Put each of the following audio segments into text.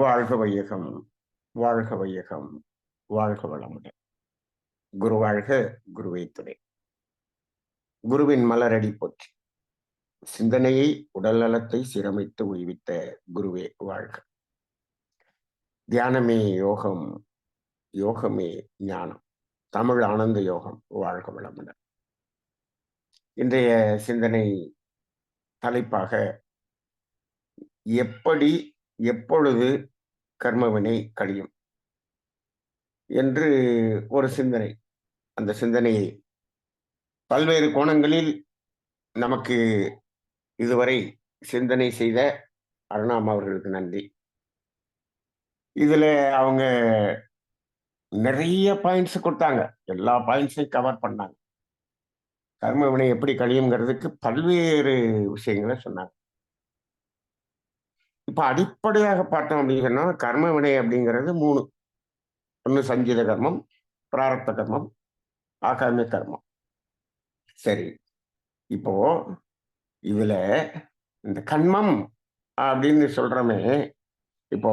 வாழ்க வையகம் வாழ்க வையகம் வாழ்க வளமுடன். குரு வாழ்க குருவை துறை குருவின் மலரடி போற்றி. சிந்தனையை உடல் நலத்தை சீரமைத்து உய்வித்த குருவே வாழ்க. தியானமே யோகம் யோகமே ஞானம். தமிழ் ஆனந்த யோகம் வாழ்க வளமுடன். இன்றைய சிந்தனை தலைப்பாக எப்படி எப்பொழுது கர்மவினை கழியும் என்று ஒரு சிந்தனை. அந்த சிந்தனையை பல்வேறு கோணங்களில் நமக்கு இதுவரை சிந்தனை செய்த அருணாம் அவர்களுக்கு நன்றி. இதில் அவங்க நிறைய பாயிண்ட்ஸ் கொடுத்தாங்க. எல்லா பாயிண்ட்ஸையும் கவர் பண்ணாங்க. கர்மவினை எப்படி கழியுங்கிறதுக்கு பல்வேறு விஷயங்களை சொன்னாங்க. இப்ப அடிப்படையாக பார்த்தோம் அப்படின்னு சொன்னா கர்ம வினை அப்படிங்கிறது மூணு. ஒன்று சஞ்சீத கர்மம் பிராரத்த கர்மம் ஆகாமிய கர்மம். சரி. இப்போ இதுல இந்த கண்மம் அப்படின்னு சொல்றோமே இப்போ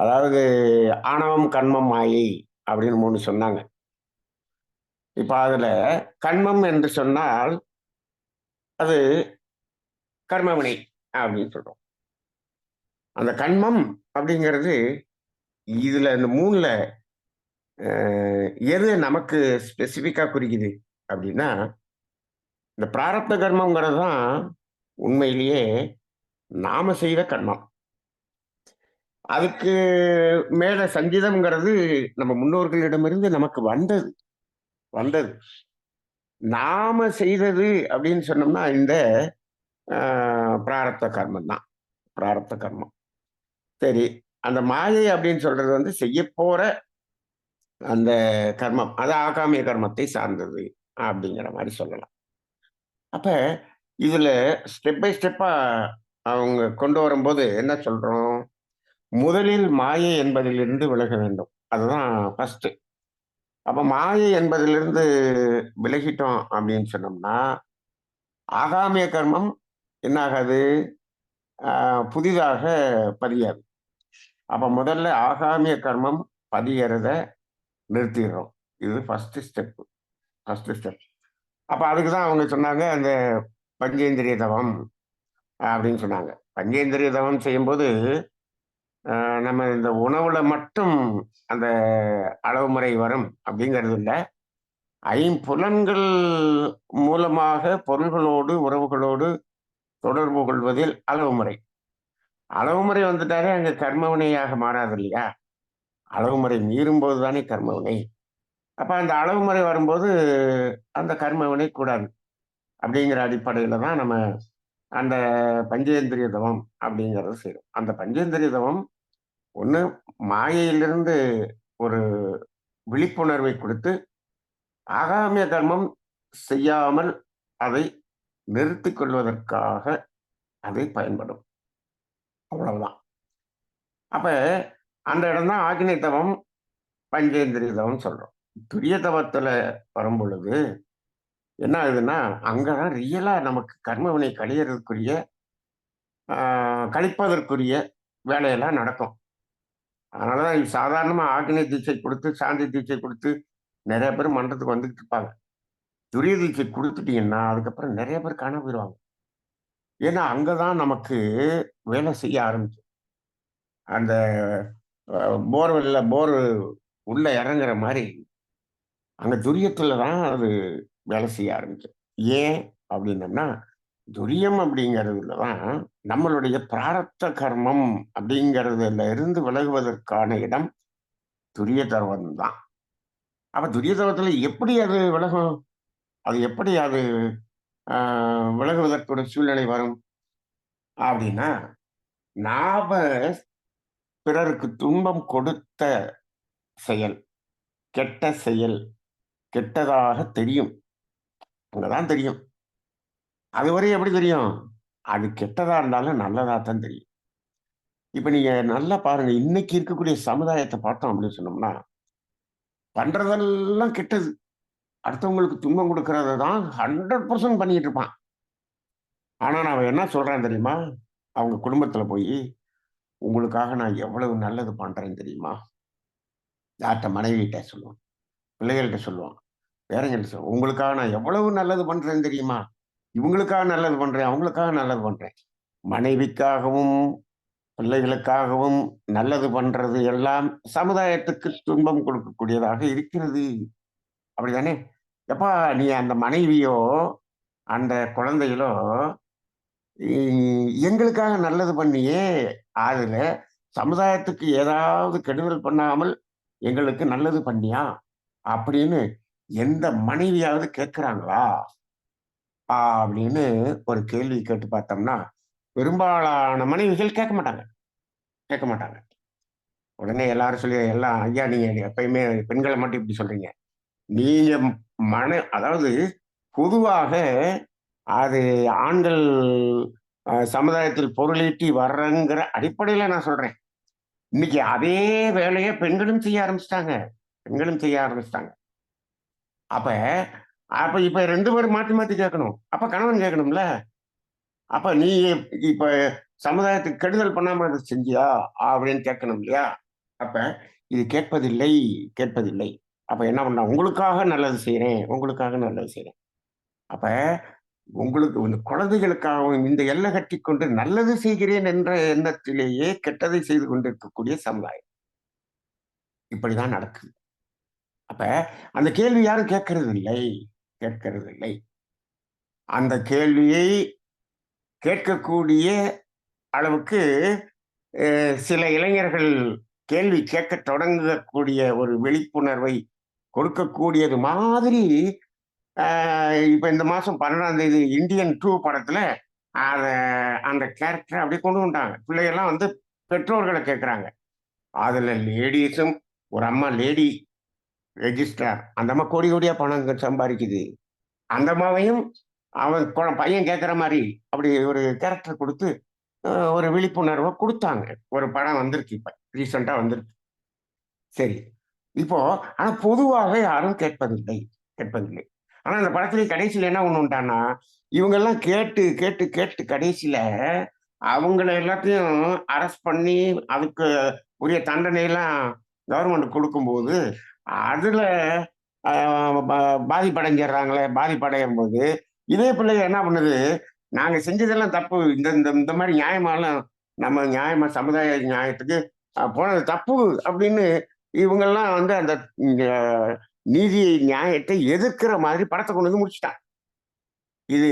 அதாவது ஆணவம் கண்மம் மாயை அப்படின்னு மூணு சொன்னாங்க. இப்போ அதில் கண்மம் என்று சொன்னால் அது கர்மவினை அப்படின்னு சொல்கிறோம் அந்த கண்மம் அப்படிங்கிறது இதுல இந்த மூணுல எது நமக்கு ஸ்பெசிஃபிக்காக குறிக்குது அப்படின்னா இந்த பிராரப்த கர்மங்கிறது தான் உண்மையிலேயே நாம செய்த கர்மம். அதுக்கு மேல சஞ்சிதம்ங்கிறது நம்ம முன்னோர்களிடமிருந்து நமக்கு வந்தது வந்தது. நாம செய்தது அப்படின்னு சொன்னோம்னா இந்த பிராரப்த கர்மம் தான் பிராரப்த கர்மம். சரி அந்த மாயை அப்படின்னு சொல்றது வந்து செய்ய போற அந்த கர்மம். அது ஆகாமிய கர்மத்தை சார்ந்தது அப்படிங்கிற மாதிரி சொல்லலாம். அப்ப இதுல ஸ்டெப் பை ஸ்டெப்பா அவங்க கொண்டு வரும்போது என்ன சொல்றோம்? முதலில் மாயை என்பதிலிருந்து விலக வேண்டும். அதுதான் ஃபர்ஸ்ட் அப்ப மாயை என்பதிலிருந்து விலகிட்டோம் அப்படின்னு சொன்னோம்னா ஆகாமிய கர்மம் என்ன ஆகாது புதிதாக பதியாது. அப்போ முதல்ல ஆகாமிய கர்மம் பதியறத நிறுத்திடுறோம். இது ஃபஸ்ட்டு ஸ்டெப்பு ஃபஸ்ட்டு ஸ்டெப் அப்போ அதுக்கு தான் அவங்க சொன்னாங்க அந்த பஞ்சேந்திரிய தவம் அப்படின்னு சொன்னாங்க. பஞ்சேந்திரிய தவம் செய்யும்போது நம்ம இந்த உணவுல மட்டும் அந்த அளவு முறை வரும் அப்படிங்கிறது இல்லை. ஐம்புலன்கள் மூலமாக பொருள்களோடு உறவுகளோடு தொடர்பு கொள்வதில் அளவு முறை. அளவு முறை வந்துட்டாலே அங்க கர்மவினையாக மாறாது இல்லையா அளவு முறை மீறும்போது தானே கர்மவினை. அப்ப அந்த அளவு முறை வரும்போது அந்த கர்மவினை கூடாது. அப்படிங்கிற அடிப்படையில தான் நம்ம அந்த பஞ்சேந்திரிய தவம் அப்படிங்கிறத செய்யும் அந்த பஞ்சேந்திரிய தவம் ஒன்று மாயையிலிருந்து ஒரு விழிப்புணர்வை கொடுத்து ஆகாமிய கர்மம் செய்யாமல் அதை நிறுத்தி கொள்வதற்காக அதை பயன்படும். அவ்வளவுதான். அப்ப அந்த இடம் தான் ஆக்னி தவம் பஞ்சேந்திரிய தவம் சொல்றோம். துரிய தவத்துல வரும் பொழுது என்ன ஆகுதுன்னா அங்கதான் ரியலா நமக்கு கர்மவினை கழியறதுக்குரிய கழிப்பதற்குரிய வேலையெல்லாம் நடக்கும். அதனாலதான் சாதாரணமா ஆக்கினை தீட்சை கொடுத்து சாந்தி தீட்சை கொடுத்து நிறைய பேர் மன்றத்துக்கு வந்துட்டு இருப்பாங்க. துரிய தீட்சை கொடுத்துட்டீங்கன்னா அதுக்கப்புறம் நிறைய பேர் காண போயிடுவாங்க ஏன்னா அங்கதான் நமக்கு வேலை செய்ய ஆரம்பிச்சு அந்த போர்வெல்ல போர் உள்ள இறங்குற மாதிரி அங்க துரியத்துல தான் அது வேலை செய்ய ஆரம்பிச்சு ஏன் அப்படின்னம்னா துரியம் அப்படிங்கிறதுல தான் நம்மளுடைய பிராரத்த கர்மம் அப்படிங்கிறதுல இருந்து விலகுவதற்கான இடம் துரிய தர்மம் தான். அப்ப துரிய தர்வத்துல எப்படி அது விலகும்? அது எப்படி அது விலகுவதற்குடைய சூழ்நிலை வரும். அப்படின்னா நாம பிறருக்கு துன்பம் கொடுத்த செயல் கெட்ட செயல் கெட்டதாக தெரியும். அங்கதான் தெரியும். அதுவரை எப்படி தெரியும்? அது கெட்டதா இருந்தாலும் நல்லதா தான் தெரியும். இப்ப நீங்க நல்லா பாருங்க இன்னைக்கு இருக்கக்கூடிய சமுதாயத்தை பார்த்தோம் அப்படின்னு சொன்னோம்னா பண்றதெல்லாம் கெட்டது. அடுத்தவங்களுக்கு துன்பம் கொடுக்கறத தான் ஹண்ட்ரட் பர்சன்ட் பண்ணிட்டு இருப்பான். ஆனா நான் என்ன சொல்றேன் தெரியுமா? அவங்க குடும்பத்துல போய் உங்களுக்காக நான் எவ்வளவு நல்லது பண்றேன் தெரியுமா? யார்கிட்ட? மனைவிகிட்ட சொல்லுவான். பிள்ளைகள்கிட்ட சொல்லுவான். பேரங்கள்கிட்ட சொல்லுவான். உங்களுக்காக நான் எவ்வளவு நல்லது பண்றேன்னு தெரியுமா? இவங்களுக்காக நல்லது பண்றேன் அவங்களுக்காக நல்லது பண்றேன். மனைவிக்காகவும் பிள்ளைகளுக்காகவும் நல்லது பண்றது எல்லாம் சமுதாயத்துக்கு துன்பம் கொடுக்கக்கூடியதாக இருக்கிறது. அப்படிதானே எப்பா நீ அந்த மனைவியோ அந்த குழந்தைகளோ எங்களுக்காக நல்லது பண்ணியே அதில் சமுதாயத்துக்கு ஏதாவது கெடுதல் பண்ணாமல் எங்களுக்கு நல்லது பண்ணியா அப்படின்னு எந்த மனைவியாவது கேட்குறாங்களா அப்படின்னு ஒரு கேள்வி கேட்டு பார்த்தோம்னா பெரும்பாலான மனைவிகள் கேட்க மாட்டாங்க. கேட்க மாட்டாங்க. உடனே எல்லாரும் சொல்லி எல்லாம் ஐயா நீங்க எப்பயுமே பெண்களை மட்டும் இப்படி சொல்றீங்க. நீங்க மன அதாவது பொதுவாக அது ஆண்கள் சமுதாயத்தில் பொருளீட்டி வர்றங்கிற அடிப்படையில் நான் சொல்றேன். இன்னைக்கு அதே வேலையை பெண்களும் செய்ய ஆரம்பிச்சிட்டாங்க. பெண்களும் செய்ய ஆரம்பிச்சிட்டாங்க. அப்ப அப்ப இப்ப ரெண்டு பேரும் மாற்றி மாற்றி கேட்கணும். அப்ப கணவன் கேட்கணும்ல. அப்ப நீ இப்ப சமுதாயத்துக்கு கெடுதல் பண்ணாம அதை செஞ்சியா? அப்படின்னு கேட்கணும் இல்லையா? அப்ப இது கேட்பதில்லை கேட்பதில்லை. அப்ப என்ன பண்ண உங்களுக்காக நல்லது செய்கிறேன் உங்களுக்காக நல்லது செய்கிறேன் அப்ப உங்களுக்கு இந்த குழந்தைகளுக்காகவும் இந்த எல்லை கட்டி கொண்டு நல்லது செய்கிறேன் என்ற எண்ணத்திலேயே கெட்டதை செய்து கொண்டிருக்கக்கூடிய சமுதாயம். இப்படிதான் நடக்குது. அப்ப அந்த கேள்வி யாரும் கேட்கறது இல்லை கேட்கறது இல்லை அந்த கேள்வியை கேட்கக்கூடிய அளவுக்கு சில இளைஞர்கள் கேள்வி கேட்க தொடங்கக்கூடிய ஒரு விழிப்புணர்வை கொடுக்கக்கூடியது மாதிரி இப்போ இந்த மாதம் பன்னெண்டாம் தேதி இந்தியன் டூ படத்தில் அதை அந்த கேரக்டரை அப்படியே கொண்டு வந்தாங்க பிள்ளைகள்லாம் வந்து பெற்றோர்களை கேட்குறாங்க அதில் லேடிஸும் ஒரு அம்மா லேடி ரெஜிஸ்ட்ரார் அந்த அம்மா கோடி கோடியாக பணம் சம்பாதிக்குது. அந்த அம்மாவையும் அவன் கொ- பையன் கேட்குற மாதிரி அப்படி ஒரு கேரக்டர் கொடுத்து ஒரு விழிப்புணர்வை கொடுத்தாங்க. ஒரு படம் வந்திருக்கு இப்போ ரீசெண்டா வந்திருக்கு. சரி. இப்போ ஆனா பொதுவாக யாரும் கேட்பதில்லை கேட்பதில்லை. ஆனா அந்த படத்துல கடைசியில என்ன ஒண்ணு உண்டான்னா இவங்க எல்லாம் கேட்டு கேட்டு கேட்டு கடைசியில அவங்கள எல்லாத்தையும் அரெஸ்ட் பண்ணி அதுக்கு உரிய தண்டனை எல்லாம் கவர்மெண்ட் கொடுக்கும்போது அதுல பா- பாதிப்படைஞ்சிடுறாங்களே பாதிப்படையும் போது இதே பிள்ளைங்க என்ன பண்ணுது நாங்க செஞ்சதெல்லாம் தப்பு இந்த இந்த இந்த மாதிரி நியாயமாலாம் நம்ம நியாயமா சமுதாய நியாயத்துக்கு போனது தப்பு அப்படின்னு இவங்கெல்லாம் வந்து அந்த நீதி நியாயத்தை எதிர்க்கிற மாதிரி படத்தை கொண்டு வந்து முடிச்சிட்டான் இது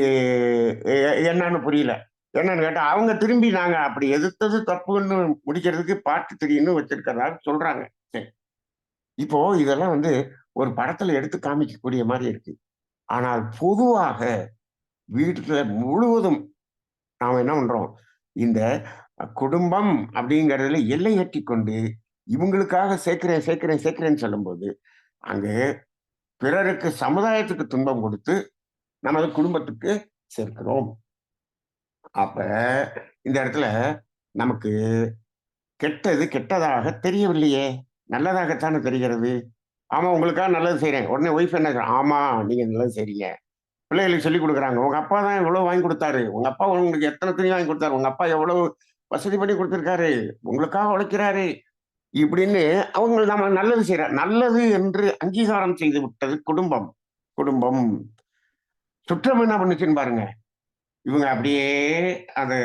என்னன்னு புரியல. என்னன்னு கேட்டா அவங்க திரும்பி நாங்க அப்படி எதிர்த்தது தப்புன்னு முடிக்கிறதுக்கு பாட்டு தெரியும்னு வச்சிருக்கிறதா சொல்றாங்க. சரி. இப்போ இதெல்லாம் வந்து ஒரு படத்துல எடுத்து காமிக்கக்கூடிய மாதிரி இருக்கு. ஆனால் பொதுவாக வீட்டுல முழுவதும் நாம் என்ன பண்றோம்? இந்த குடும்பம் அப்படிங்கறதுல எல்லை கட்டி கொண்டு இவங்களுக்காக சேர்க்கிறேன் சேர்க்கிறேன் சேர்க்கிறேன்னு சொல்லும்போது அங்கே பிறருக்கு சமுதாயத்துக்கு துன்பம் கொடுத்து நமது குடும்பத்துக்கு சேர்க்கிறோம். அப்ப இந்த இடத்துல நமக்கு கெட்டது கெட்டதாக தெரியவில்லையே. நல்லதாகத்தானே தெரிகிறது? ஆமா உங்களுக்காக நல்லது செய்றேன். உடனே ஒய்ஃப் என்ன ஆமா நீங்க நல்லது செய்றீங்க. பிள்ளைகளுக்கு சொல்லி கொடுக்குறாங்க. உங்க அப்பா தான் எவ்வளவு வாங்கி கொடுத்தாரு. உங்க அப்பா உங்களுக்கு எத்தனை துணி வாங்கி கொடுத்தாரு? உங்க அப்பா எவ்வளவு வசதி பண்ணி கொடுத்துருக்காரு? உங்களுக்காக உழைக்கிறாரு. இப்படின்னு அவங்க நம்ம நல்லது செய்யற நல்லது என்று அங்கீகாரம் செய்து விட்டது குடும்பம் குடும்பம். சுற்றம் என்ன பண்ணுச்சுன்னு பாருங்க. இவங்க அப்படியே அதை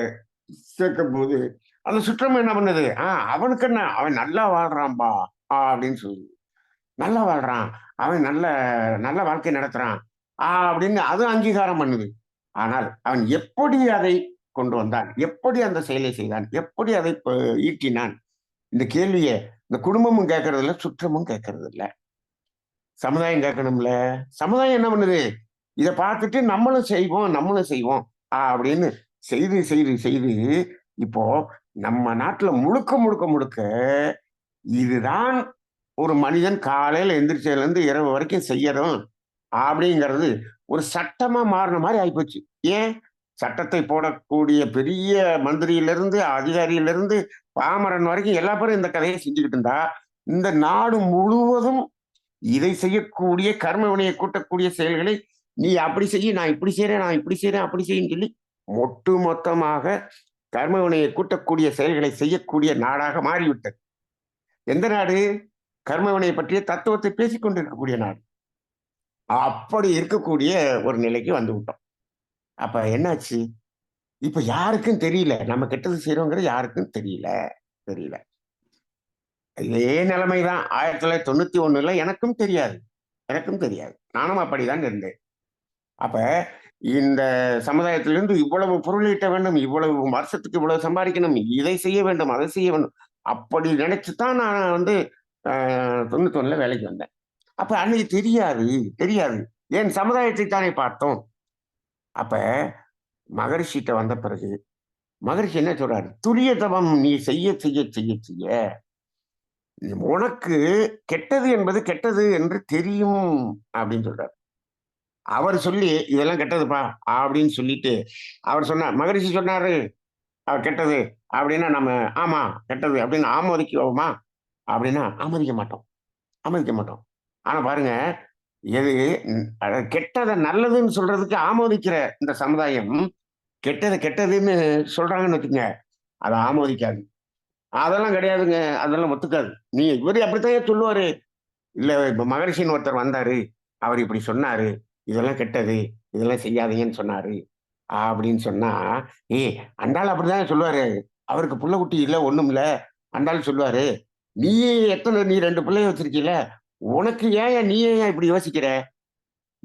சேர்க்கும் போது அந்த சுற்றம் என்ன பண்ணுது? ஆஹ் அவனுக்கு என்ன? அவன் நல்லா வாழ்றான்பா ஆ அப்படின்னு சொல்லுது. நல்லா வாழ்றான். அவன் நல்ல நல்ல வாழ்க்கை நடத்துறான் ஆ அப்படின்னு அது அங்கீகாரம் பண்ணுது. ஆனால் அவன் எப்படி அதை கொண்டு வந்தான்? எப்படி அந்த செயலை செய்தான்? எப்படி அதை ஈட்டினான்? இந்த கேள்வியை இந்த குடும்பமும் கேட்கறது இல்லை சுற்றமும் கேட்கறது இல்லை சமுதாயம் கேட்கணும்ல சமுதாயம் என்ன பண்ணுது? இதை பார்த்துட்டு நம்மளும் செய்வோம் நம்மளும் செய்வோம். ஆ, அப்படின்னு செய்து செய்து செய்து இப்போ நம்ம நாட்டுல முழுக்க முழுக்க முழுக்க இதுதான் ஒரு மனிதன் காலையில எந்திரிச்சதுலேருந்து இரவு வரைக்கும் செய்யறோம் அப்படிங்கிறது ஒரு சட்டமா மாறின மாதிரி ஆயிப்போச்சு. ஏன்? சட்டத்தை போடக்கூடிய பெரிய மந்திரியிலிருந்து அதிகாரியிலிருந்து பாமரன் வரைக்கும் எல்லா பேரும் இந்த கதையை செஞ்சுக்கிட்டு இருந்தா இந்த நாடு முழுவதும் இதை செய்யக்கூடிய கர்ம வினையை கூட்டக்கூடிய செயல்களை நீ அப்படி செய்ய நான் இப்படி செய்யறேன் நான் இப்படி செய்யறேன் அப்படி செய்யன்னு சொல்லி ஒட்டு மொத்தமாக கர்மவினையை கூட்டக்கூடிய செயல்களை செய்யக்கூடிய நாடாக மாறிவிட்டது. எந்த நாடு? கர்மவினை பற்றிய தத்துவத்தை பேசிக்கொண்டிருக்கக்கூடிய நாடு. அப்படி இருக்கக்கூடிய ஒரு நிலைக்கு வந்து விட்டோம். அப்ப என்னாச்சு? இப்ப யாருக்கும் தெரியல. நம்ம கெட்டது செய்யறோங்கிறது யாருக்கும் தெரியல. தெரியல. இதே நிலைமைதான். ஆயிரத்தி தொள்ளாயிரத்தி தொண்ணூத்தி ஒண்ணுல எனக்கும் தெரியாது. எனக்கும் தெரியாது. நானும் அப்படிதான் இருந்தேன். அப்ப இந்த சமுதாயத்திலிருந்து இவ்வளவு பொருளீட்ட வேண்டும் இவ்வளவு வருஷத்துக்கு இவ்வளவு சம்பாதிக்கணும் இதை செய்ய வேண்டும் அதை செய்ய வேண்டும். அப்படி நினைச்சுதான் நான் வந்து தொண்ணூத்தி ஒண்ணுல வேலைக்கு வந்தேன். அப்ப அன்னைக்கு தெரியாது. தெரியாது. ஏன் சமுதாயத்தை தானே பார்த்தோம். அப்ப மகரிஷிட்ட வந்த பிறகு மகரிஷி என்ன சொல்றாரு? துரிய தவம் நீ செய்ய செய்ய செய்ய செய்ய. உனக்கு கெட்டது என்பது கெட்டது என்று தெரியும் அப்படின்னு சொல்றாரு. அவர் சொல்லி இதெல்லாம் கெட்டதுப்பா அப்படின்னு சொல்லிட்டு அவர் சொன்னார் மகரிஷி சொன்னாரு அவர் கெட்டது அப்படின்னா நம்ம ஆமா கெட்டது அப்படின்னு ஆமோதிக்குவோமா? அப்படின்னா ஆமோதிக்க மாட்டோம். ஆமோதிக்க மாட்டோம். ஆனா பாருங்க எது அதாவது கெட்டதை நல்லதுன்னு சொல்றதுக்கு ஆமோதிக்கிற இந்த சமுதாயம் கெட்டது கெட்டதுன்னு சொல்றாங்கன்னு வச்சுங்க அதை ஆமோதிக்காது அதெல்லாம் கிடையாதுங்க. அதெல்லாம் ஒத்துக்காது. நீ இவரு அப்படித்தான் சொல்லுவாரு. இல்லை இப்போ மகரிஷின்னு ஒருத்தர் வந்தாரு. அவர் இப்படி சொன்னாரு. இதெல்லாம் கெட்டது. இதெல்லாம் செய்யாதீங்கன்னு சொன்னாரு. அப்படின்னு சொன்னா ஏ அண்டாள் அப்படிதான் சொல்லுவாரு. அவருக்கு புள்ள குட்டி ஒன்றும் இல்லை இல்ல. அண்டாள் சொல்லுவாரு நீ எத்தனை நீ ரெண்டு பிள்ளைய வச்சிருக்கீல உனக்கு ஏன் நீ ஏன் இப்படி யோசிக்கிற?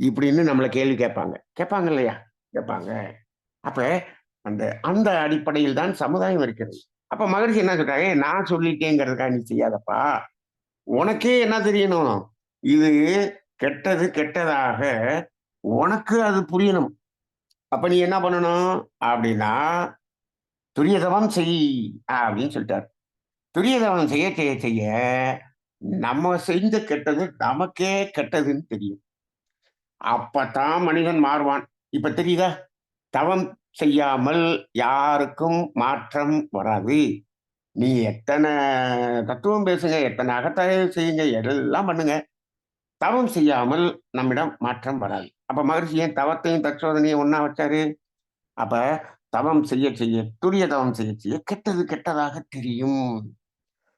இப்படின்னு நம்மளை கேள்வி கேட்பாங்க. கேட்பாங்க இல்லையா? கேட்பாங்க. அப்ப அந்த அந்த அடிப்படையில் தான் சமுதாயம் இருக்கிறது. அப்ப மகிழ்ச்சி என்ன சொல்றாங்க நான் சொல்லிட்டேங்கிறதுக்காக நீ செய்யாதப்பா. உனக்கே என்ன தெரியணும்? இது கெட்டது கெட்டதாக உனக்கு அது புரியணும். அப்ப நீ என்ன பண்ணணும்? அப்படின்னா துரியதவம் செய் அப்படின்னு சொல்லிட்டார். துரியதவம் செய்ய செய்ய செய்ய நம்ம செஞ்ச கெட்டது நமக்கே கெட்டதுன்னு தெரியும். அப்பதான் மனிதன் மாறுவான். இப்ப தெரியுதா? தவம் செய்யாமல் யாருக்கும் மாற்றம் வராது. நீ எத்தனை தத்துவம் பேசுங்க எத்தனை அகத்தாய்வு செய்யுங்க எல்லாம் பண்ணுங்க. தவம் செய்யாமல் நம்மிடம் மாற்றம் வராது. அப்ப மகரிஷி ஏன் தவத்தையும் தற்சோதனையும் ஒன்னா வச்சாரு? அப்ப தவம் செய்ய செய்ய துரிய தவம் செய்ய செய்ய கெட்டது கெட்டதாக தெரியும்.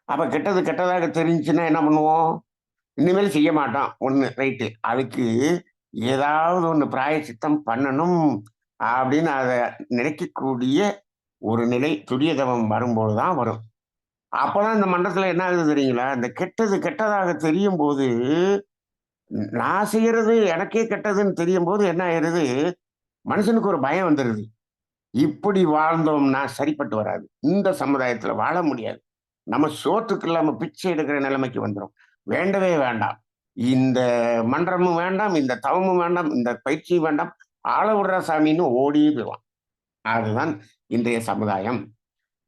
அப்ப கெட்டது கெட்டதாக தெரிஞ்சுன்னா என்ன பண்ணுவோம்? இனிமேல் செய்ய மாட்டான். ஒண்ணு ரைட்டு. அதுக்கு ஏதாவது ஒன்று பிராய சித்தம் பண்ணணும். அப்படின்னு அதை நினைக்கக்கூடிய ஒரு நிலை துரிய தவம் வரும்போதுதான் வரும். அப்போதான் இந்த மண்டலத்துல என்ன ஆகுது தெரியுங்களா? இந்த கெட்டது கெட்டதாக தெரியும் போது நான் செய்யறது எனக்கே கெட்டதுன்னு தெரியும் போது என்ன ஆயிருது மனுஷனுக்கு ஒரு பயம் வந்துடுது இப்படி வாழ்ந்தோம்னா சரிப்பட்டு வராது. இந்த சமுதாயத்துல வாழ முடியாது. நம்ம சோத்துக்கு இல்லாம பிச்சை எடுக்கிற நிலைமைக்கு வந்துடும் வேண்டவே வேண்டாம். இந்த மன்றமும் வேண்டாம் இந்த தவமும் வேண்டாம் இந்த பயிற்சியும் வேண்டாம். ஆள விடுற சாமின்னு ஓடி போயிடுவான். அதுதான் இன்றைய சமுதாயம்.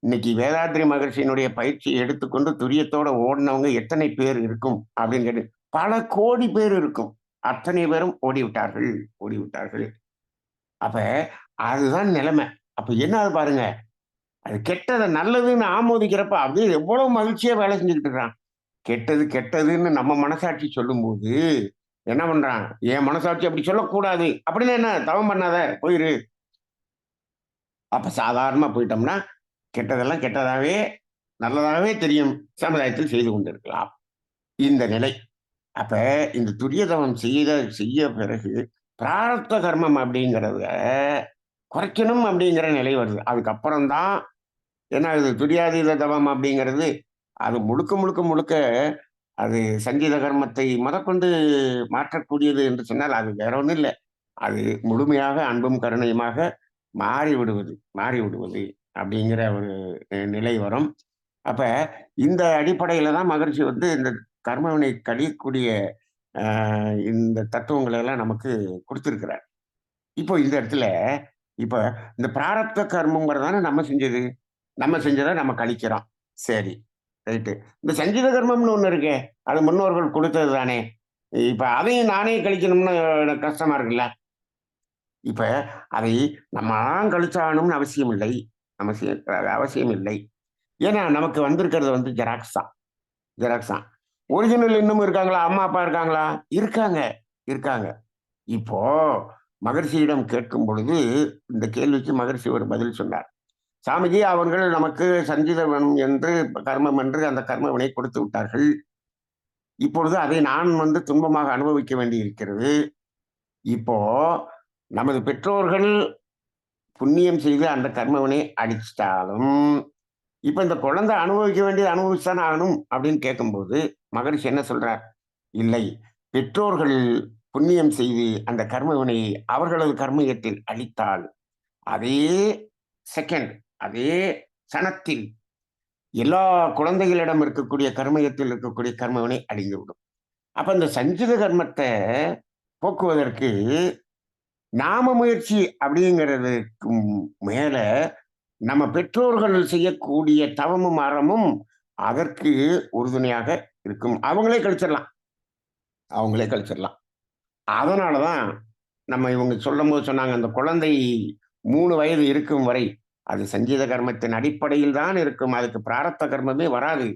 இன்னைக்கு வேதாத்ரி மகர்ஷியினுடைய பயிற்சியை எடுத்துக்கொண்டு துரியத்தோட ஓடினவங்க எத்தனை பேர் இருக்கும் அப்படின்னு கேட்டு பல கோடி பேர் இருக்கும். அத்தனை பேரும் ஓடி விட்டார்கள் ஓடி விட்டார்கள். அப்ப அதுதான் நிலைமை. அப்ப என்ன பாருங்க அது கெட்டதை நல்லதுன்னு ஆமோதிக்கிறப்ப அப்படியே எவ்வளவு மகிழ்ச்சியா வேலை செஞ்சுக்கிட்டு இருக்கான். கெட்டது கெட்டதுன்னு நம்ம மனசாட்சி சொல்லும்போது என்ன பண்றான்? என் மனசாட்சி அப்படி சொல்லக்கூடாது. அப்படின்னு என்ன? தவம் பண்ணாத. போயிரு. அப்ப சாதாரணமா போயிட்டோம்னா கெட்டதெல்லாம் கெட்டதாவே நல்லதாகவே தெரியும். சமுதாயத்தில் செய்து கொண்டிருக்கலாம். இந்த நிலை. அப்ப இந்த துரியதவம் செய்த செய்ய பிறகு பிரார்த்த கர்மம் அப்படிங்கிறத குறைக்கணும் அப்படிங்கிற நிலை வருது. அதுக்கப்புறம் தான் என்ன இது துரியாதீத தவம் அப்படிங்கிறது. அது முழுக்க முழுக்க முழுக்க அது சங்கீத கர்மத்தை முதற்கொண்டு மாற்றக்கூடியது என்று சொன்னால் அது வேற ஒன்றும் இல்லை. அது முழுமையாக அன்பும் கருணையுமாக மாறி விடுவது மாறி விடுவது அப்படிங்கிற ஒரு நிலை வரும். அப்ப இந்த அடிப்படையில தான் மகிழ்ச்சி வந்து இந்த கர்மவினை கழியக்கூடிய இந்த தத்துவங்களை எல்லாம் நமக்கு கொடுத்துருக்கிறார். இப்போ இந்த இடத்துல இப்போ இந்த பிராரப்த கர்மங்கிறதானே நம்ம செஞ்சது? நம்ம செஞ்சதை நம்ம கழிக்கிறோம். சரி. ரைட்டு இந்த சங்கீத கர்மம்னு ஒன்று இருக்கே அது முன்னோர்கள் கொடுத்தது தானே. இப்போ அதையும் நானே கழிக்கணும்னு எனக்கு கஷ்டமா இருக்குல்ல? இப்போ அதை நம்ம கழிச்சாகணும்னு அவசியம் இல்லை. அவசியம் அவசியம் இல்லை. ஏன்னா நமக்கு வந்திருக்கிறது வந்து ஜெராக்ஸ் தான். ஜெராக்ஸ் தான். ஒரிஜினல் இன்னும் இருக்காங்களா? அம்மா அப்பா இருக்காங்களா? இருக்காங்க. இருக்காங்க. இப்போ மகர்ஷியிடம் கேட்கும் பொழுது இந்த கேள்விக்கு மகர்ஷி ஒரு பதில் சொன்னார். சாமிஜி அவர்கள் நமக்கு சஞ்சீதவனம் என்று கர்மம் என்று அந்த கர்மவினை கொடுத்து விட்டார்கள். இப்பொழுது அதை நான் வந்து துன்பமாக அனுபவிக்க வேண்டி இருக்கிறது இப்போ நமது பெற்றோர்கள் புண்ணியம் செய்து அந்த கர்மவினை அடிச்சிட்டாலும் இப்போ இந்த குழந்தை அனுபவிக்க வேண்டியது அனுபவிச்சுதான் ஆகணும் அப்படின்னு கேட்கும்போது மகரிஷி என்ன சொல்றார்? இல்லை பெற்றோர்கள் புண்ணியம் செய்து அந்த கர்மவினையை அவர்களது கர்மயத்தில் அளித்தால் அதே செகண்ட் அதே சனத்தில் எல்லா குழந்தைகளிடம் இருக்கக்கூடிய கர்மயத்தில் இருக்கக்கூடிய கர்மவினை அழிந்துவிடும். அப்ப இந்த சஞ்சித கர்மத்தை போக்குவதற்கு நாம முயற்சி அப்படிங்கிறதுக்கு மேல நம்ம பெற்றோர்கள் செய்யக்கூடிய தவமும் அறமும் அதற்கு உறுதுணையாக இருக்கும். அவங்களே கழிச்சிடலாம். அவங்களே கழிச்சிடலாம். அதனாலதான் நம்ம இவங்க சொல்லும் போது சொன்னாங்க அந்த குழந்தை மூணு வயது இருக்கும் வரை அது சங்கீத கர்மத்தின் அடிப்படையில் தான் இருக்கும். அதுக்கு பிராரத்த கர்மமே வராது.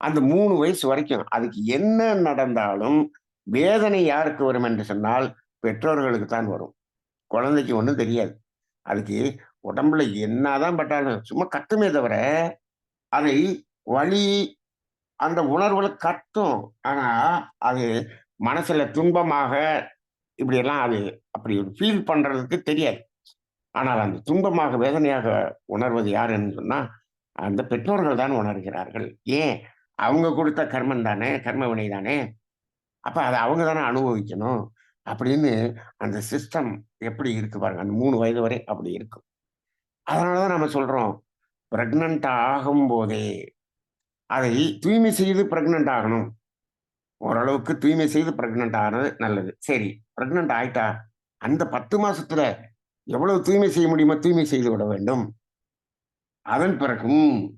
அந்த மூணு வயசு வரைக்கும். அதுக்கு என்ன நடந்தாலும் வேதனை யாருக்கு வரும் என்று சொன்னால் பெற்றோர்களுக்கு தான் வரும். குழந்தைக்கு ஒன்றும் தெரியாது. அதுக்கு உடம்புல என்னதான் பட்டாலும் சும்மா கத்துமே தவிர அதை வழி அந்த உணர்வுல கத்தும். ஆனா அது மனசுல துன்பமாக இப்படியெல்லாம் அது அப்படி ஃபீல் பண்றதுக்கு தெரியாது. ஆனால் அந்த துன்பமாக வேதனையாக உணர்வது யாருன்னு சொன்னால் அந்த பெற்றோர்கள் தான் உணர்கிறார்கள். ஏன்? அவங்க கொடுத்த கர்மம் தானே கர்ம வினை தானே? அப்போ அதை அவங்க தானே அனுபவிக்கணும். அப்படின்னு அந்த சிஸ்டம் எப்படி இருக்கு பாருங்க அந்த மூணு வயது வரை அப்படி இருக்கும் அதனாலதான் நம்ம சொல்கிறோம் பிரெக்னன்ட் ஆகும் போதே அதை தூய்மை செய்து பிரெக்னன்ட் ஆகணும். ஓரளவுக்கு தூய்மை செய்து ப்ரெக்னென்ட் ஆகிறது நல்லது. சரி பிரெக்னன்ட் ஆயிட்டா அந்த பத்து மாசத்துல எவ்வளவு தூய்மை செய்ய முடியுமோ தூய்மை செய்து விட வேண்டும். அதன் பிறகும்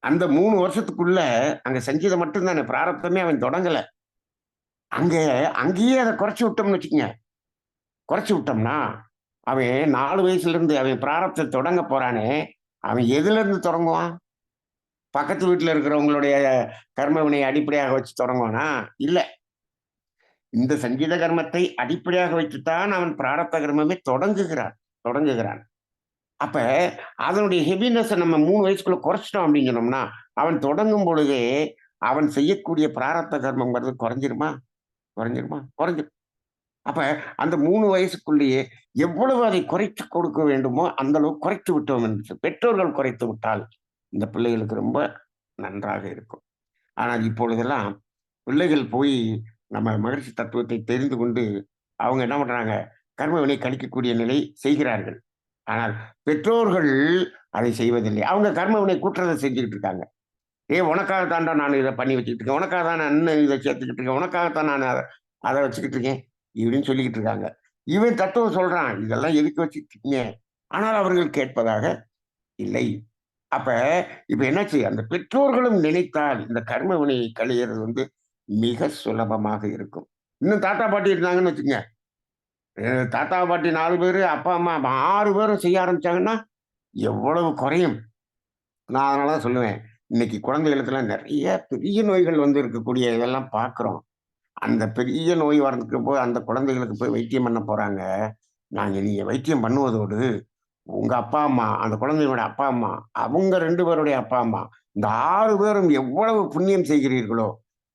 அந்த மூணு வருஷத்துக்குள்ள அங்க செஞ்சதை மட்டும்தானே பிராரப்தமே அவன் தொடங்கல. அங்க அங்கேயே அதை குறைச்சி விட்டோம்னு வச்சுக்கோங்க. குறைச்சி விட்டோம்னா அவன் நாலு வயசுல இருந்து அவன் பிராரப்தத்தை தொடங்க போறானே அவன் எதுல இருந்து தொடங்குவான்? பக்கத்து வீட்டுல இருக்கிறவங்களுடைய கர்மவினை அடிப்படையாக வச்சு தொடங்குவானா? இல்லை. இந்த சங்கீத கர்மத்தை அடிப்படையாக வைத்துத்தான் அவன் பிராரப்த கர்மமே தொடங்குகிறான் தொடங்குகிறான். அப்ப அதனுடைய ஹெவினஸ் நம்ம மூணு வயசுக்குள்ள குறைச்சிட்டோம் அப்படிங்கிறோம்னா அவன் தொடங்கும் பொழுதே அவன் செய்யக்கூடிய பிராரப்த கர்மங்கிறது குறைஞ்சிருமா? குறைஞ்சிருமா? குறைஞ்சிரும். அப்ப அந்த மூணு வயசுக்குள்ளேயே எவ்வளவு அதை குறைத்து கொடுக்க வேண்டுமோ அந்த அளவு குறைத்து விட்டோம் என்று பெற்றோர்கள் குறைத்து விட்டால் இந்த பிள்ளைகளுக்கு ரொம்ப நன்றாக இருக்கும். ஆனால் இப்பொழுதெல்லாம் பிள்ளைகள் போய் நம்ம மகிழ்ச்சி தத்துவத்தை தெரிந்து கொண்டு அவங்க என்ன பண்றாங்க? கர்மவினை கழிக்கக்கூடிய நிலை செய்கிறார்கள். ஆனால் பெற்றோர்கள் அதை செய்வதில்லை. அவங்க கர்மவினை குற்றத்தை செஞ்சுக்கிட்டு இருக்காங்க. ஏ உனக்காக தாண்டா நான் இதை பண்ணி வச்சுக்கிட்டு இருக்கேன். உனக்காக தான் நான் இதை சேர்த்துக்கிட்டு இருக்கேன். உனக்காகத்தான் நான் அதை அதை வச்சுக்கிட்டு இருக்கேன். இப்படின்னு சொல்லிக்கிட்டு இருக்காங்க. இவன் தத்துவம் சொல்றான். இதெல்லாம் எதுக்கு வச்சுக்கிட்டு இருக்கீங்க? ஆனால் அவர்கள் கேட்பதாக இல்லை. அப்ப இப்ப என்னாச்சு? அந்த பெற்றோர்களும் நினைத்தால் இந்த கர்ம வினையை களையிறது வந்து மிக சுலபமாக இருக்கும். இன்னும் தாத்தா பாட்டி இருந்தாங்கன்னு வச்சுங்க தாத்தா பாட்டி நாலு பேர் அப்பா அம்மா ஆறு பேரும் செய்ய ஆரம்பிச்சாங்கன்னா எவ்வளவு குறையும். நான் அதனால சொல்லுவேன். இன்னைக்கு குழந்தைகளுக்குள்ள நிறைய பெரிய நோய்கள் வந்து இருக்கக்கூடிய இதெல்லாம் பார்க்குறோம் அந்த பெரிய நோய் வரதுக்கு போய் அந்த குழந்தைகளுக்கு போய் வைத்தியம் பண்ண போறாங்க. நாங்கள் நீங்கள் வைத்தியம் பண்ணுவதோடு உங்க அப்பா அம்மா அந்த குழந்தையோட அப்பா அம்மா அவங்க ரெண்டு பேருடைய அப்பா அம்மா இந்த ஆறு பேரும் எவ்வளவு புண்ணியம் செய்கிறீர்களோ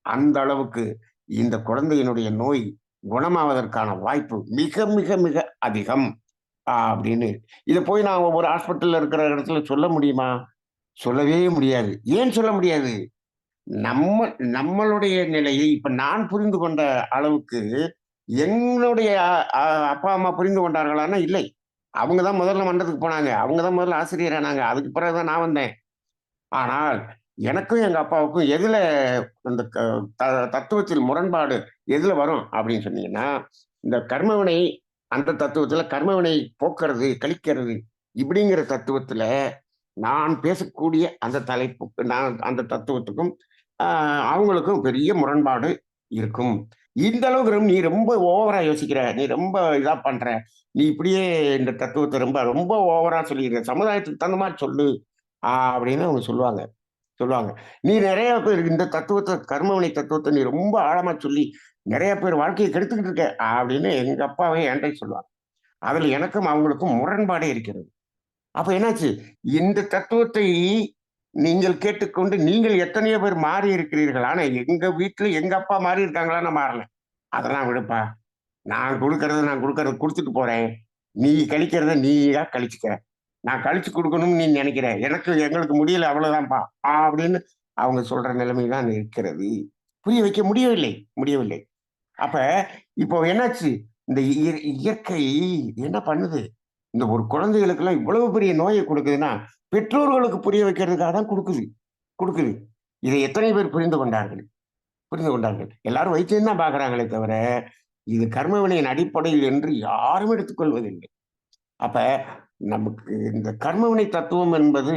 அந்த அளவுக்கு இந்த குழந்தையினுடைய நோய் குணமாவதற்கான வாய்ப்பு மிக மிக மிக அதிகம். அப்படின்னு. இதை போய் நான் ஒவ்வொரு ஹாஸ்பிட்டல்ல இருக்கிற இடத்துல சொல்ல முடியுமா? சொல்லவே முடியாது. ஏன் சொல்ல முடியாது? நம்ம நம்மளுடைய நிலையை இப்ப நான் புரிந்து கொண்ட அளவுக்கு என்னுடைய அப்பா அம்மா புரிந்து கொண்டார்களானா இல்லை. அவங்க தான் முதல்ல மன்றத்துக்கு போனாங்க. அவங்க தான் முதல்ல ஆசிரியர் ஆனாங்க. அதுக்கு பிறகுதான் நான் வந்தேன். ஆனால் எனக்கும் எங்க அப்பாவுக்கும் எதுல அந்த தத்துவத்தில் முரண்பாடு எதுல வரும் அப்படின்னு சொன்னீங்கன்னா இந்த கர்மவினை அந்த தத்துவத்துல கர்மவினை போக்குறது கழிக்கிறது இப்படிங்கிற தத்துவத்துல நான் பேசக்கூடிய அந்த தலைப்புக்கு நான் அந்த தத்துவத்துக்கும் அவங்களுக்கும் பெரிய முரண்பாடு இருக்கும். இந்த அளவுக்கு நீ ரொம்ப ஓவரா யோசிக்கிற நீ ரொம்ப இதா பண்ற நீ இப்படியே இந்த தத்துவத்தை ரொம்ப ரொம்ப ஓவரா சொல்லிடுற சமுதாயத்துக்கு தகுந்த மாதிரி சொல்லு அப்படின்னு அவங்க சொல்லுவாங்க. சொல்லுவாங்க. நீ நிறைய பேர் இந்த தத்துவத்தை கர்மவினை தத்துவத்தை நீ ரொம்ப ஆழமா சொல்லி நிறைய பேர் வாழ்க்கையை கெடுத்துக்கிட்டு இருக்க அப்படின்னு எங்க அப்பாவே என்கிட்ட சொல்லுவாங்க. அதுல எனக்கும் அவங்களுக்கும் முரண்பாடே இருக்கிறது. அப்ப என்னாச்சு? இந்த தத்துவத்தை நீங்கள் கேட்டுக்கொண்டு நீங்கள் எத்தனையோ பேர் மாறி இருக்கிறீர்கள். ஆனா எங்க வீட்டுல எங்க அப்பா மாறி இருக்காங்களான்னு மாறல. அதெல்லாம் விடுப்பா. நான் கொடுக்கறத நான் கொடுக்கறத கொடுத்துட்டு போறேன். நீ கழிக்கிறத நீயா கழிச்சுக்க. நான் கழிச்சு கொடுக்கணும்னு நீ நினைக்கிற. எனக்கு எங்களுக்கு முடியல அவ்வளவுதான்ப்பா. அப்படின்னு அவங்க சொல்ற நிலைமை தான் இருக்கிறது. புரிய வைக்க முடியவில்லை. முடியவில்லை. அப்ப இப்போ என்னாச்சு? இந்த இயற்கை என்ன பண்ணுது? இந்த ஒரு குழந்தைகளுக்கு எல்லாம் இவ்வளவு பெரிய நோயை கொடுக்குதுன்னா பெற்றோர்களுக்கு புரிய வைக்கிறதுக்காக தான் கொடுக்குது. கொடுக்குது. இதை எத்தனை பேர் புரிந்து கொண்டார்கள்? புரிந்து கொண்டார்கள். எல்லாரும் வைத்தியம் தான் பாக்குறாங்களே தவிர இது கர்மவினையின் அடிப்படையில் என்று யாரும் எடுத்துக்கொள்வதில்லை. அப்ப நமக்கு இந்த கர்மவினை தத்துவம் என்பது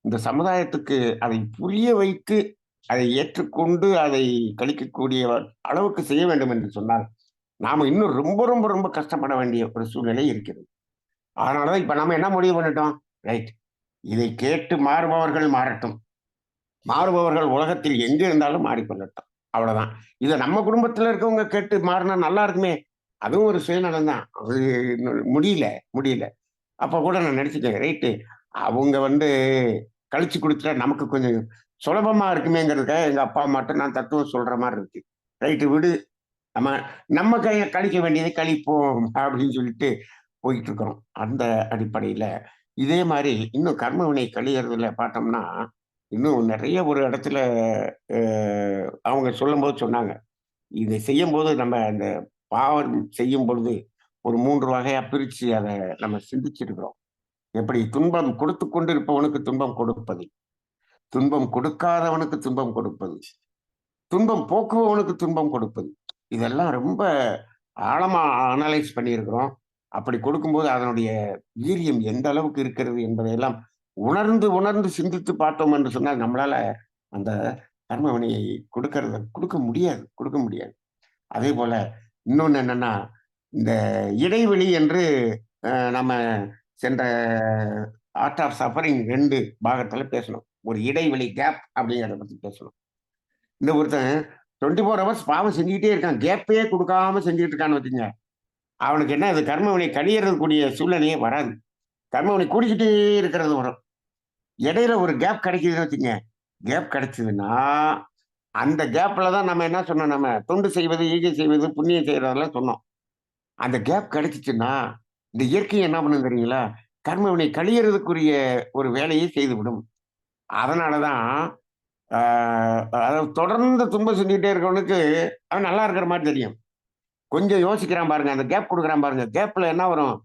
இந்த சமுதாயத்துக்கு அதை புரிய வைத்து அதை ஏற்றுக்கொண்டு அதை கழிக்கக்கூடிய அளவுக்கு செய்ய வேண்டும் என்று சொன்னால் நாம் இன்னும் ரொம்ப ரொம்ப ரொம்ப கஷ்டப்பட வேண்டிய ஒரு சூழ்நிலை இருக்கிறது. அதனாலதான் இப்ப நம்ம என்ன முடிவு பண்ணிட்டோம்? ரைட். இதை கேட்டு மாறுபவர்கள் மாறட்டும். மாறுபவர்கள் உலகத்தில் எங்கே இருந்தாலும் மாறிக்கொள்ளட்டும். அவ்வளவுதான். இதை நம்ம குடும்பத்துல இருக்கவங்க கேட்டு மாறினா நல்லா இருக்குமே. அதுவும் ஒரு சுயநலம் தான் அது முடியல முடியல. அப்போ கூட நான் நினச்சிட்டேன் ரைட்டு அவங்க வந்து கழிச்சு கொடுத்துட்டா நமக்கு கொஞ்சம் சுலபமாக இருக்குமேங்கிறதுக்காக எங்கள் அப்பா மட்டும் நான் தத்துவம் சொல்கிற மாதிரி இருக்கு. ரைட்டு விடு. நம்ம நம்ம கையை கழிக்க வேண்டியதை கழிப்போம் அப்படின்னு சொல்லிட்டு போயிட்டு இருக்கிறோம் அந்த அடிப்படையில் இதே மாதிரி இன்னும் கர்மவினை கழியறதுல பார்த்தோம்னா இன்னும் நிறைய ஒரு இடத்துல அவங்க சொல்லும்போது சொன்னாங்க. இதை செய்யும் போது நம்ம அந்த பாவம் செய்யும் பொழுது ஒரு மூன்று வகையா பிரிச்சு அதை நம்ம சிந்திச்சிருக்கிறோம். எப்படி? துன்பம் கொடுத்து கொண்டிருப்பவனுக்கு துன்பம் கொடுப்பது. துன்பம் கொடுக்காதவனுக்கு துன்பம் கொடுப்பது. துன்பம் போக்குபவனுக்கு துன்பம் கொடுப்பது. இதெல்லாம் ரொம்ப ஆழமா அனலைஸ் பண்ணியிருக்கிறோம். அப்படி கொடுக்கும்போது அதனுடைய வீரியம் எந்த அளவுக்கு இருக்கிறது என்பதையெல்லாம் உணர்ந்து உணர்ந்து சிந்தித்து பார்த்தோம் என்று சொன்னால் நம்மளால அந்த கர்மவனியை கொடுக்கறத கொடுக்க முடியாது கொடுக்க முடியாது. அதே போல இன்னொன்னு என்னன்னா இந்த இடைவெளி என்று நம்ம சென்ற ஆர்ட் ஆஃப் சஃபரிங் ரெண்டு பாகத்தில் பேசணும். ஒரு இடைவெளி கேப் அப்படிங்கிறத பற்றி பேசணும். இந்த ஒருத்தன் டுவெண்ட்டி ஃபோர் ஹவர்ஸ் பாவம் செஞ்சுக்கிட்டே இருக்கான். கேப்பே கொடுக்காம செஞ்சுக்கிட்டு இருக்கான்னு வச்சுங்க அவனுக்கு என்ன அது கர்மவினை கழியறதுக்கூடிய சூழ்நிலையே வராது. கர்மவினை கூடிக்கிட்டே இருக்கிறது வரும். இடையில ஒரு கேப் கிடைக்குதுன்னு வச்சுங்க கேப் கிடைச்சதுன்னா அந்த கேப்பில் தான் நம்ம என்ன சொன்னோம் நம்ம தொண்டு செய்வது ஈகை செய்வது புண்ணியம் செய்கிறதெல்லாம் சொன்னோம். அந்த கேப் கிடைச்சிச்சுன்னா இந்த இயற்கையை என்ன பண்ணும் தெரியுங்களா? கர்மவினை கழியறதுக்குரிய ஒரு வேலையை செய்துவிடும். அதனால தான் அதாவது தொடர்ந்து துன்பம் செஞ்சுக்கிட்டே இருக்கவனுக்கு அவன் நல்லா இருக்கிற மாதிரி தெரியும். கொஞ்சம் யோசிக்கிறான் பாருங்க அந்த கேப் கொடுக்குறான் பாருங்க. கேப்பில் என்ன வரும்?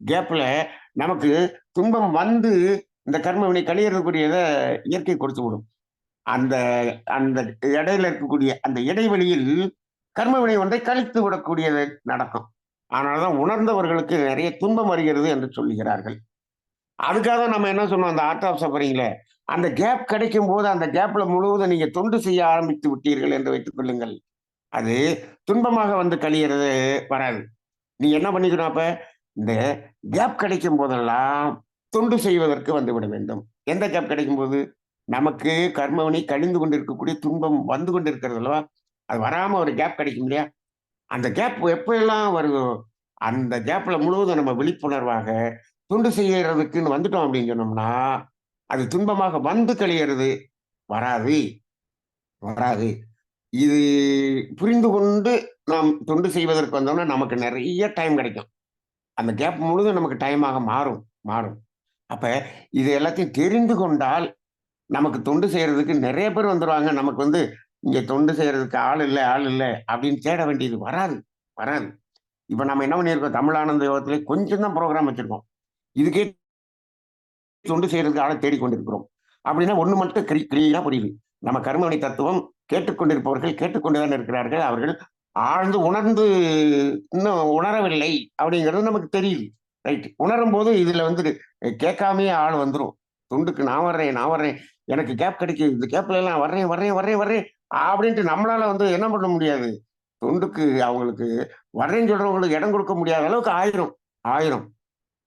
கேப்பில் நமக்கு துன்பம் வந்து இந்த கர்மவினை கழியறதுக்குரியதை இயற்கை கொடுத்து விடும். அந்த அந்த இடையில இருக்கக்கூடிய அந்த இடைவெளியில் கர்மவினை ஒன்றை கழித்து விடக்கூடியது நடக்கும். அதனாலதான் உணர்ந்தவர்களுக்கு நிறைய துன்பம் வருகிறது என்று சொல்லுகிறார்கள். அதுக்காக நம்ம என்ன சொன்னோம் அந்த ஆர்ட் ஆஃப் சஃபரிங்ல அந்த கேப் கிடைக்கும் போது அந்த கேப்ல முழுவதும் நீங்க தொண்டு செய்ய ஆரம்பித்து விட்டீர்கள் என்று வைத்துக் கொள்ளுங்கள். அது துன்பமாக வந்து கழியறது வராது. நீ என்ன பண்ணிக்கணும் அப்ப? இந்த கேப் கிடைக்கும் போதெல்லாம் தொண்டு செய்வதற்கு வந்து விட வேண்டும். எந்த கேப் கிடைக்கும் போது? நமக்கு கர்மவனி கழிந்து கொண்டிருக்கக்கூடிய துன்பம் வந்து கொண்டிருக்கிறது அல்லவா? அது வராம ஒரு கேப் கிடைக்கும் இல்லையா? அந்த கேப் எப்பெல்லாம் வருதோ அந்த கேப்ல முழுவதும் நம்ம விழிப்புணர்வாக தொண்டு செய்யறதுக்குன்னு வந்துட்டோம் அப்படின்னு சொன்னோம்னா அது துன்பமாக வந்து கழியறது வராது. வராது. இது புரிந்து கொண்டு நாம் தொண்டு செய்வதற்கு வந்தோம்னா நமக்கு நிறைய டைம் கிடைக்கும். அந்த கேப் முழுதும் நமக்கு டைமாக மாறும் மாறும். அப்ப இது எல்லாத்தையும் தெரிந்து கொண்டால் நமக்கு தொண்டு செய்யறதுக்கு நிறைய பேர் வந்துடுவாங்க நமக்கு வந்து இங்க தொண்டு செய்யறதுக்கு ஆள் இல்லை ஆள் இல்லை அப்படின்னு தேட வேண்டியது வராது வராது. இப்ப நம்ம என்ன பண்ணியிருக்கோம்? தமிழானந்த யோகத்திலே கொஞ்சம் தான் ப்ரோக்ராம் வச்சிருக்கோம். இதுக்கே தொண்டு செய்யறதுக்கு ஆளை தேடிக்கொண்டிருக்கிறோம். அப்படின்னா ஒண்ணு மட்டும் கிரி கிளியா புரியுது. நம்ம கர்மவினை தத்துவம் கேட்டுக்கொண்டிருப்பவர்கள் கேட்டுக்கொண்டுதான் இருக்கிறார்கள். அவர்கள் ஆழ்ந்து உணர்ந்து இன்னும் உணரவில்லை அப்படிங்கிறது நமக்கு தெரியுது. ரைட் உணரும் போது இதுல வந்து கேட்காமயே ஆள் வந்துரும். தொண்டுக்கு நான் வர்றேன் நான் வர்றேன். எனக்கு கேப் கிடைக்கும். இந்த கேப்ல எல்லாம் வர்றேன் வர்றேன் வர்றேன் வர்றேன் அப்படின்ட்டு நம்மளால வந்து என்ன பண்ண முடியாது? தொண்டுக்கு அவங்களுக்கு வர்றேன்னு சொல்றவங்களுக்கு இடம் கொடுக்க முடியாத அளவுக்கு ஆயிரும். ஆயிரும்.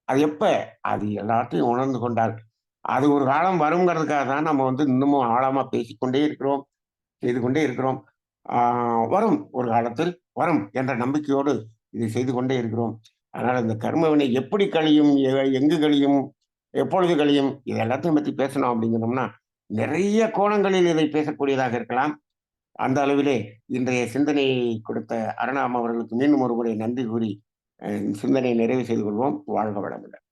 அது எப்ப? அது எல்லாத்தையும் உணர்ந்து கொண்டார் அது ஒரு காலம் வருங்கிறதுக்காக தான் நம்ம வந்து இன்னமும் ஆழமா பேசிக்கொண்டே இருக்கிறோம் செய்து கொண்டே இருக்கிறோம். ஆஹ் வரும். ஒரு காலத்தில் வரும் என்ற நம்பிக்கையோடு இதை செய்து கொண்டே இருக்கிறோம். அதனால் இந்த கர்மவினை எப்படி கழியும் எங்கு கழியும் எப்பொழுது கழியும்? இது எல்லாத்தையும் பத்தி பேசணும் அப்படிங்கிறோம்னா நிறைய கோணங்களில் இதை பேசக்கூடியதாக இருக்கலாம். அந்த அளவிலே இன்றைய சிந்தனையை கொடுத்த அருணாம் அவர்களுக்கு மீண்டும் ஒரு முறை நன்றி கூறி அஹ், சிந்தனையை நிறைவு செய்து கொள்வோம். வாழ்க வளமுடன்.